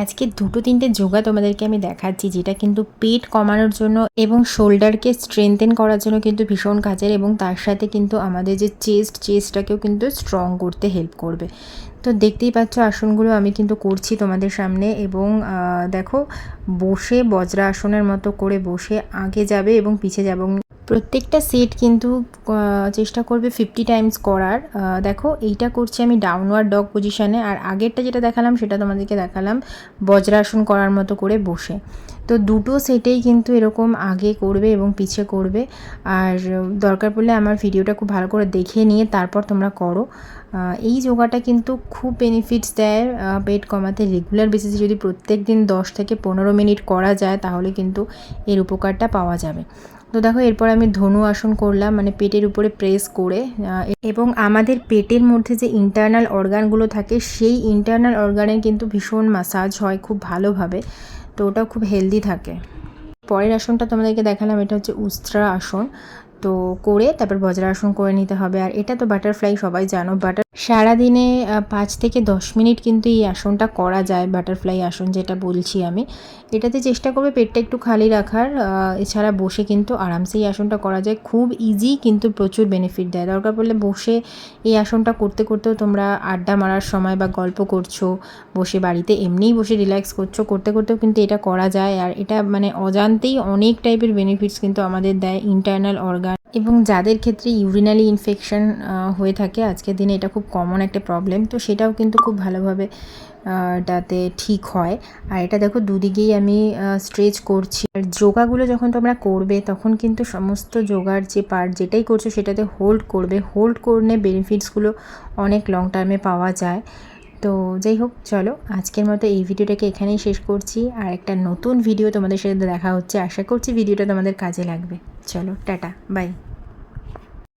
আজকে দুটো তিনটে যোগা তোমাদেরকে আমি দেখাচ্ছি, যেটা কিন্তু পেট কমানোর জন্য এবং শোল্ডারকে স্ট্রেংথেন করার জন্য কিন্তু ভীষণ কাজের এবং তার সাথে কিন্তু আমাদের যে চেস্ট চেস্টটাকেও কিন্তু স্ট্রং করতে হেল্প করবে। তো দেখতেই পাচ্ছ আসনগুলো আমি কিন্তু করছি তোমাদের সামনে এবং দেখো, বসে বজ্রা আসনের মতো করে বসে আগে যাবে এবং পিছে যাবে। প্রত্যেকটা সেট কিন্তু চেষ্টা করবে ফিফটি টাইমস করার। দেখো, এইটা করছি আমি ডাউনওয়ার্ড ডগ পজিশানে আর আগেরটা যেটা দেখালাম, সেটা তোমাদেরকে দেখালাম বজ্রাসন করার মতো করে বসে। তো দুটো সেটেই কিন্তু এরকম আগে করবে এবং পিছে করবে। আর দরকার পড়লে আমার ভিডিওটা খুব ভালো করে দেখে নিয়ে তারপর তোমরা করো। এই যোগাটা কিন্তু খুব বেনিফিটস দেয়। পেট কমাতে রেগুলার বেসিসে যদি প্রত্যেক দিন দশ থেকে পনেরো মিনিট করা যায়, তাহলে কিন্তু এর উপকারটা পাওয়া যাবে। তো দেখো, এরপর আমি ধনু আসন করলাম মানে পেটের উপরে প্রেস করে এবং আমাদের পেটের মধ্যে যে ইন্টারনাল অর্গানগুলো থাকে, সেই ইন্টারনাল অর্গানের কিন্তু ভীষণ মাসাজ হয় খুব ভালোভাবে, তো ওটাও খুব হেলদি থাকে। পরের আসনটা তোমাদেরকে দেখালাম, এটা হচ্ছে উস্ত্রা আসন। তো করে তারপর বজ্রাসন করে নিতে হবে। আর এটা তো বাটারফ্লাই সবাই জানো বাটার সারাদিনে পাঁচ থেকে দশ মিনিট কিন্তু এই আসনটা করা যায় বাটারফ্লাই আসন যেটা বলছি আমি। এটাতে চেষ্টা করবে পেটটা একটু খালি রাখার এছাড়া বসে কিন্তু আরামসে এই আসনটা করা যায়। খুব ইজি কিন্তু প্রচুর বেনিফিট দেয়। দরকার পড়লে বসে এই আসনটা করতে করতেও তোমরা আড্ডা মারার সময় বা গল্প করছ, বসে বাড়িতে এমনিই বসে রিল্যাক্স করছ, করতে করতেও কিন্তু এটা করা যায়। আর এটা মানে অজান্তেই অনেক টাইপের বেনিফিটস কিন্তু আমাদের দেয় ইন্টারনাল অর্গান এবং যাদের ক্ষেত্রে ইউরিনালি ইনফেকশন হয়ে থাকে, আজকের দিনে এটা খুব কমন একটা প্রবলেম তো সেটাও কিন্তু খুব ভালোভাবে এটাতে ঠিক হয়। আর এটা দেখো, দুদিকেই আমি স্ট্রেচ করছি। আর যোগাগুলো যখন তোমরা করবে, তখন কিন্তু সমস্ত যোগার যে পার্ট যেটাই করছ, সেটাতে হোল্ড করবে। হোল্ড করলে বেনিফিটসগুলো অনেক লং টার্মে পাওয়া যায়। তো যাই হোক, চলো, আজকের মতো এই ভিডিওটাকে এখানেই শেষ করছি। আর একটা নতুন ভিডিও তোমাদের সাথে দেখা হচ্ছে। আশা করছি ভিডিওটা তোমাদের কাজে লাগবে। चलो टाटा बाय